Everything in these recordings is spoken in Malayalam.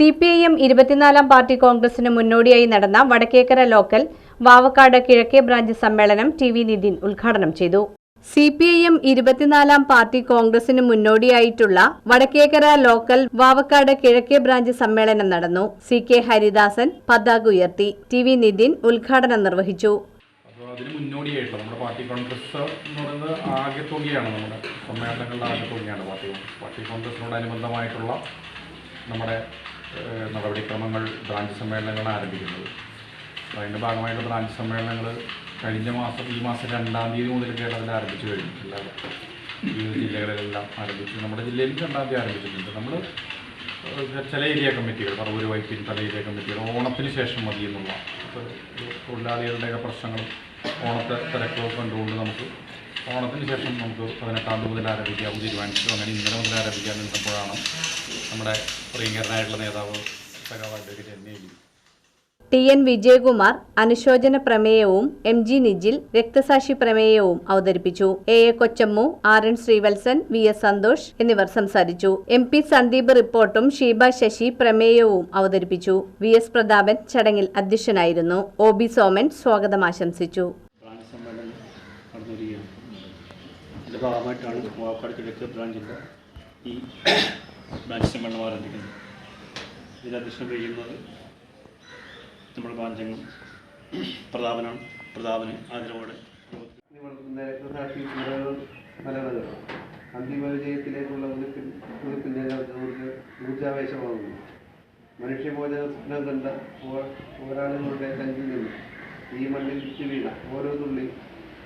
സി പി ഐ എം ഇരുപത്തിനാലാം പാർട്ടി കോൺഗ്രസിന് മുന്നോടിയായി നടന്ന വടക്കേക്കര ലോക്കൽ വാവക്കാട് കിഴക്കേ ബ്രാഞ്ച് സമ്മേളനം ടി വി നിതിൻ ഉദ്ഘാടനം ചെയ്തു. സി പി ഐ എം ഇരുപത്തിനാലാം പാർട്ടി കോൺഗ്രസിന് മുന്നോടിയായിട്ടുള്ള വടക്കേക്കര ലോക്കൽ വാവക്കാട് കിഴക്കേ ബ്രാഞ്ച് സമ്മേളനം നടന്നു. സി കെ ഹരിദാസൻ പതാക ഉയർത്തി. ടി വി നിതിൻ ഉദ്ഘാടനം നിർവഹിച്ചു. നമ്മുടെ പാർട്ടി നമ്മുടെ സമ്മേളനങ്ങളുടെ പാർട്ടി നമ്മുടെ നടപടിക്രമങ്ങൾ ബ്രാഞ്ച് സമ്മേളനങ്ങളാണ് ആരംഭിക്കുന്നത്. അതിന്റെ ഭാഗമായിട്ട് ബ്രാഞ്ച് സമ്മേളനങ്ങൾ കഴിഞ്ഞ മാസം ഈ മാസം രണ്ടാം തീയതി മുതൽ കേരളത്തിൽ ആരംഭിച്ചു കഴിഞ്ഞു എല്ലാ ജില്ലകളിലെല്ലാം ആരംഭിച്ചു. നമ്മുടെ ജില്ലയിൽ രണ്ടാം തീയതി ആരംഭിച്ചിട്ടുണ്ട്. നമ്മൾ ചില ഏരിയ കമ്മിറ്റികൾ പറവൂർ വൈപ്പിൻ പല ഏരിയ കമ്മിറ്റികൾ ഓണത്തിന് ശേഷം മതി എന്നുള്ള തൊഴിലാളികളുടെയൊക്കെ പ്രശ്നങ്ങളും ഓണത്തെ തിരക്കുകൾ കണ്ടുകൊണ്ട് നമുക്ക് ഓണത്തിന് ശേഷം നമുക്ക് പതിനെട്ടാം തീയതി മുതൽ ആരംഭിക്കാം തീരുമാനിച്ചു അങ്ങനെ ഇന്നലെ മുതൽ ആരംഭിക്കാൻ നിന്നപ്പോഴാണ് നമ്മുടെ പ്രിയങ്കരനായിട്ടുള്ള നേതാവ് സഖാവ് advocate N T N Vijayakumar അനുശോചന പ്രമേയവും എം ജി നിജിൽ രക്തസാക്ഷി പ്രമേയവും അവതരിപ്പിച്ചു. A A Kochammu R N Sreevalsan V S Santhosh എന്നിവർ സംസാരിച്ചു. എം പി സന്ദീപ് റിപ്പോർട്ടും ഷീബ ശശി പ്രമേയവും അവതരിപ്പിച്ചു. വി എസ് പ്രതാപൻ ചടങ്ങിൽ അധ്യക്ഷനായിരുന്നു. ഒ ബി സോമൻ സ്വാഗതം ആശംസിച്ചു. ഭാഗമായിട്ടാണ് കിഴക്ക് ഈ ബ്രാഞ്ച് സമ്മേളനം ഇതിന് അധ്യക്ഷം വഹിക്കുന്നത് നമ്മുടെ പാഞ്ചങ്ങൾ പ്രതാപനാണ് പ്രതാപന് ആദരവോടെ അന്തിമ വിജയത്തിലേക്കുള്ള ഊർജാവേശമാകുന്നു മനുഷ്യമോചന സ്വപ്നം കണ്ട പോരാളികളുടെ കഞ്ചിൽ നിന്ന് ഈ മണ്ണിൽ വിറ്റ് വീണ ഓരോ തുള്ളി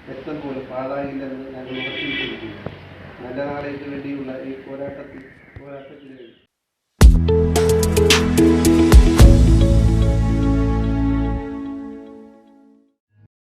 രക്തം പോലും പാഴായില്ലെന്ന് ഞങ്ങൾ ഉറച്ചു വിശ്വസിക്കുന്നു നല്ല നാളേക്ക് വേണ്ടിയുള്ള ഈ പോരാട്ടത്തിൽ പോരാട്ടത്തിലേക്ക്